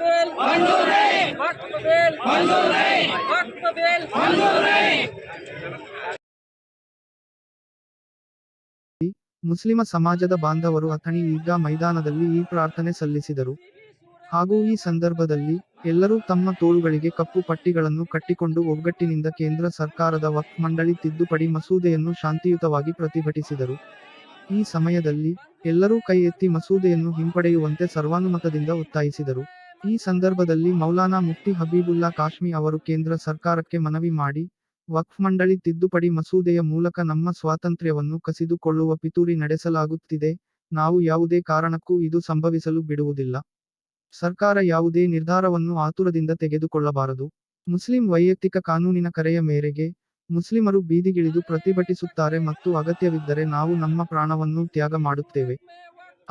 Bill मंजूर नहीं वक्फ bill मंजूर नहीं वक्फ बिल मंजूर नहीं ಮುಸ್ಲಿಮ ಸಮಾಜದ ಬಾಂಧವರು ಅಥಣಿ ಈದ್ಗಾ ಮೈದಾನದಲ್ಲಿ ಈ ಪ್ರಾರ್ಥನೆ ಸಲ್ಲಿಸಿದರು ಹಾಗೂ ಈ ಸಂದರ್ಭದಲ್ಲಿ ಎಲ್ಲರೂ ತಮ್ಮ ತೋಳುಗಳಿಗೆ ಕಪ್ಪು ಪಟ್ಟಿಗಳನ್ನು ಕಟ್ಟಿಕೊಂಡು ಒಗ್ಗಟ್ಟಿನಿಂದ ಕೇಂದ್ರ ಸರ್ಕಾರದ ವಕ್ಫ್ ಮಂಡಳಿ ತಿದ್ದುಪಡಿ ಮಸೂದೆಯನ್ನು ಶಾಂತಿಯುತವಾಗಿ ಪ್ರತಿಭಟಿಸಿದರು ಈ ಸಮಯದಲ್ಲಿ ಎಲ್ಲರೂ ಕೈ ಎತ್ತಿ ಮಸೂದೆಯನ್ನು ಹಿಂಪಡೆಯುವಂತೆ ಸರ್ವಾನುಮತದಿಂದ ಒತ್ತಾಯಿಸಿದರು ಈ ಸಂದರ್ಭದಲ್ಲಿ ಮೌಲಾನಾ ಮುಫ್ತಿ ಹಬೀಬುಲ್ಲಾ ಕಾಶ್ಮಿ ಅವರು ಕೇಂದ್ರ ಸರ್ಕಾರಕ್ಕೆ ಮನವಿ ಮಾಡಿ, ವಕ್ಫ್ ಮಂಡಳಿ ತಿದ್ದುಪಡಿ ಮಸೂದೆಯ ಮೂಲಕ ನಮ್ಮ ಸ್ವಾತಂತ್ರ್ಯವನ್ನು ಕಸಿದುಕೊಳ್ಳುವ ಪಿತೂರಿ ನಡೆಸಲಾಗುತ್ತಿದೆ, ನಾವು ಯಾವುದೇ ಕಾರಣಕ್ಕೂ ಇದು ಸಂಭವಿಸಲು ಬಿಡುವುದಿಲ್ಲ. ಸರ್ಕಾರ ಯಾವುದೇ ನಿರ್ಧಾರವನ್ನು ಆತುರದಿಂದ ತೆಗೆದುಕೊಳ್ಳಬಾರದು. ಮುಸ್ಲಿಂ ವೈಯಕ್ತಿಕ ಕಾನೂನಿನ ಕರೆಯ ಮೇರೆಗೆ, ಮುಸ್ಲಿಮರು ಬೀದಿಗಿಳಿದು ಪ್ರತಿಭಟಿಸುತ್ತಾರೆ ಮತ್ತು ಅಗತ್ಯವಿದ್ದರೆ ನಾವು ನಮ್ಮ ಪ್ರಾಣವನ್ನು ತ್ಯಾಗ ಮಾಡುತ್ತೇವೆ.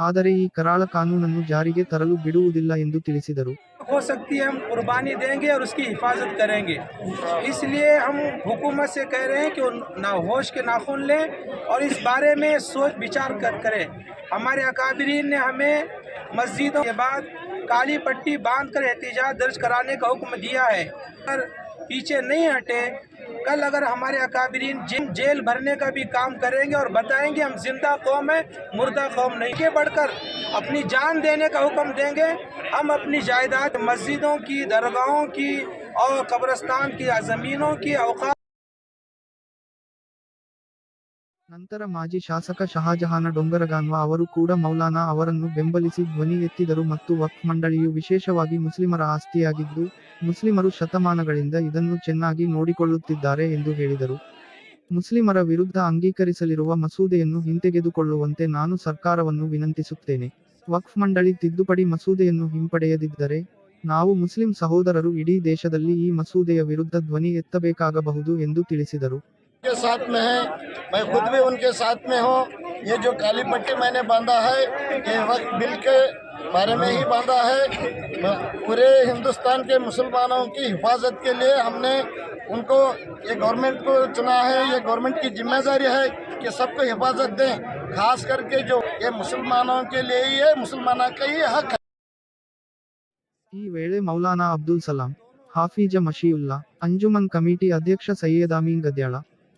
ಆದರೆ ಈ ಕರಾಳ ಕಾನೂನನ್ನು ಜಾರಿಗೆ ತರಲು ಬಿಡುವುದಿಲ್ಲ ಎಂದು ತಿಳಿಸಿದರು. ہو سکتی ہے ہم قربانی دیں گے اور اس کی حفاظت کریں گے اس لیے ہم حکومت سے کہہ رہے ہیں کہ وہ ناہوش کے ناخن لیں اور اس بارے میں سوچ بچار کر کریں ہمارے اکابرین نے ہمیں مسجدوں کے بعد کالی پٹی باندھ کر احتجاج درج کرانے کا حکم دیا ہے پر پیچھے نہیں ہٹے کل اگر ہمارے اکابرین جیل بھرنے کا بھی کام کریں گے اور بتائیں گے ہم زندہ قوم ہیں، مردہ قوم نہیں۔ کے بڑھ کر اپنی جان دینے کا حکم دیں گے۔ ہم اپنی جائیداد مسجدوں کی، درگاہوں کی اور قبرستان کی زمینوں کی اوقات ನಂತರ ಮಾಜಿ ಶಾಸಕ ಶಹಾಜಹಾನ ಡೊಂಗರಗಾನ್ವ ಅವರು ಕೂಡ ಮೌಲಾನಾ ಅವರನ್ನು ಬೆಂಬಲಿಸಿ ಧ್ವನಿ ಎತ್ತಿದರು ಮತ್ತು ವಕ್ಫ್ ಮಂಡಳಿಯು ವಿಶೇಷವಾಗಿ ಮುಸ್ಲಿಮರ ಆಸ್ತಿಯಾಗಿದ್ದು, ಮುಸ್ಲಿಮರು ಶತಮಾನಗಳಿಂದ ಇದನ್ನು ಚೆನ್ನಾಗಿ ನೋಡಿಕೊಳ್ಳುತ್ತಿದ್ದಾರೆ ಎಂದು ಹೇಳಿದರು. ಮುಸ್ಲಿಮರ ವಿರುದ್ಧ ಅಂಗೀಕರಿಸಲಿರುವ ಮಸೂದೆಯನ್ನು ಹಿಂತೆಗೆದುಕೊಳ್ಳುವಂತೆ ನಾನು ಸರ್ಕಾರವನ್ನು ವಿನಂತಿಸುತ್ತೇನೆ. ವಕ್ಫ್ ಮಂಡಳಿ ತಿದ್ದುಪಡಿ ಮಸೂದೆಯನ್ನು ಹಿಂಪಡೆಯದಿದ್ದರೆ, ನಾವು ಮುಸ್ಲಿಂ ಸಹೋದರರು ಇಡೀ ದೇಶದಲ್ಲಿ ಈ ಮಸೂದೆಯ ವಿರುದ್ಧ ಧ್ವನಿ ಎತ್ತಬೇಕಾಗಬಹುದು ಎಂದು ತಿಳಿಸಿದರು. کے ساتھ میں ہیں۔ میں خود بھی ان کے ساتھ میں ہوں۔ یہ جو کالی پٹی میں نے باندھا ہے، یہ وقت بل کے بارے میں ہی باندھا ہے۔ پورے ہندوستان کے مسلمانوں کی حفاظت کے لیے ہم نے ان کو، یہ گورنمنٹ کو چنا ہے، یہ گورنمنٹ کی ذمہ داری ہے کہ سب کو حفاظت دیں۔ خاص کر کے جو یہ مسلمانوں کے لیے ہی ہے، مسلمانوں کا یہ حق ہے۔ مولانا عبد السلام حافظ مشی اللہ، انجمن کمیٹی ಕಮಿಟಿ ಅಧ್ಯಕ್ಷ ಸೈಯದ್ ಅಮೀನ್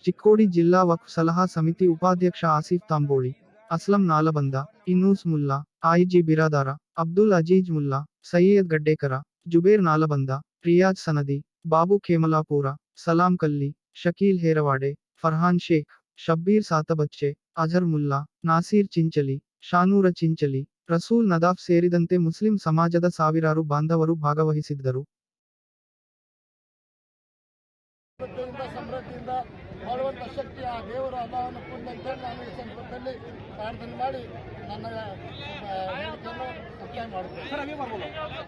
ಚಿಕ್ಕೋಡಿ ಜಿಲ್ಲಾ ವಕ್ಫ್ ಸಲಹಾ ಸಮಿತಿ ಉಪಾಧ್ಯಕ್ಷ ಆಸಿಫ್ ತಾಂಬೋಳಿ, ಅಸ್ಲಂ ನಾಲಬಂದ, ಇನ್ನೂಸ್ ಮುಲ್ಲಾ, ಆಯಿಜಿ ಬಿರಾದಾರ, ಅಬ್ದುಲ್ ಅಜೀಜ್ ಮುಲ್ಲಾ, ಸೈಯದ್ ಗಡ್ಡೇಕರ, ಜುಬೇರ್ ನಾಲಬಂದ, ರಿಯಾಜ್ ಸನದಿ, ಬಾಬು ಖೇಮಲಾಪುರ ಸಲಾಂ ಕಲ್ಲಿ, ಶಕೀಲ್ ಹೇರವಾಡೆ, ಫರ್ಹಾನ್ ಶೇಖ್, ಶಬ್ಬೀರ್ ಸಾತಬಚ್ಚೆ, ಅಜರ್ ಮುಲ್ಲಾ, ನಾಸೀರ್ ಚಿಂಚಲಿ, ಶಾನೂರ ಚಿಂಚಲಿ, ರಸೂಲ್ ನದಾಫ್ ಸೇರಿದಂತೆ ಮುಸ್ಲಿಂ ಸಮಾಜದ ಸಾವಿರಾರು ಬಾಂಧವರು ಭಾಗವಹಿಸಿದ್ದರು. ಶ್ರದ್ಧೆಯಿಂದ ಸಮೃದ್ಧಿಯಿಂದ ಮಾಡುವಂಥ ಶಕ್ತಿ ಆ ದೇವರು ಅಲ್ಲವನ್ನು ಕುಂದಂತೆ ನಾನು ಈ ಸಂದರ್ಭದಲ್ಲಿ ಪ್ರಾರ್ಥನೆ ಮಾಡಿ ನನ್ನ ಹೇಳಿಕೆಯನ್ನು ಮಾಡುತ್ತೇನೆ